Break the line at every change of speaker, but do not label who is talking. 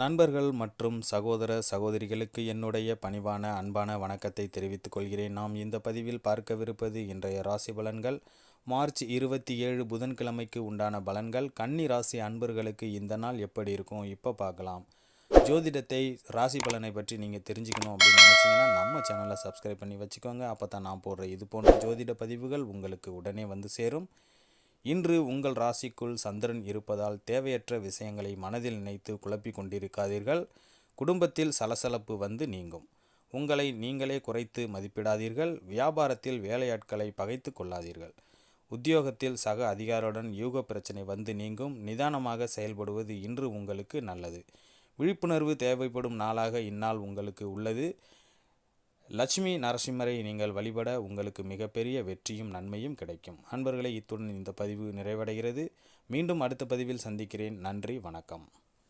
நண்பர்கள் மற்றும் சகோதர சகோதரிகளுக்கு என்னுடைய பணிவான அன்பான வணக்கத்தை தெரிவித்துக் கொள்கிறேன். நாம் இந்த பதிவில் பார்க்கவிருப்பது இன்றைய ராசி பலன்கள். மார்ச் இருபத்தி ஏழு புதன்கிழமைக்கு உண்டான பலன்கள். கன்னி ராசி அன்பர்களுக்கு இந்த நாள் எப்படி இருக்கும்? இப்போ பார்க்கலாம். ஜோதிடத்தை ராசி பலனை பற்றி நீங்கள் தெரிஞ்சுக்கணும் அப்படின்னு நினச்சிங்கன்னா நம்ம சேனலை சப்ஸ்கிரைப் பண்ணி வச்சுக்கோங்க. அப்போ தான் நான் போடுற இது போன்ற ஜோதிட பதிவுகள் உங்களுக்கு உடனே வந்து சேரும். இன்று உங்கள் ராசிக்குள் சந்திரன் இருப்பதால் தேவையற்ற விஷயங்களை மனதில் நினைத்து குழப்பிக் கொண்டிருக்காதீர்கள். குடும்பத்தில் சலசலப்பு வந்து நீங்கும். உங்களை நீங்களே குறைத்து மதிப்பிடாதீர்கள். வியாபாரத்தில் வேலையாட்களை பகைத்து கொள்ளாதீர்கள். உத்தியோகத்தில் சக அதிகாரியுடன் யூக பிரச்சனை வந்து நீங்கும். நிதானமாக செயல்படுவது இன்று உங்களுக்கு நல்லது. விழிப்புணர்வு தேவைப்படும் நாளாக இந்நாள் உங்களுக்கு உள்ளது. லட்சுமி நரசிம்மரை நீங்கள் வழிபட உங்களுக்கு மிகப்பெரிய வெற்றியும் நன்மையும் கிடைக்கும். அன்பர்களை இத்துடன் இந்த பதிவு நிறைவடைகிறது. மீண்டும் அடுத்த பதிவில் சந்திக்கிறேன். நன்றி வணக்கம்.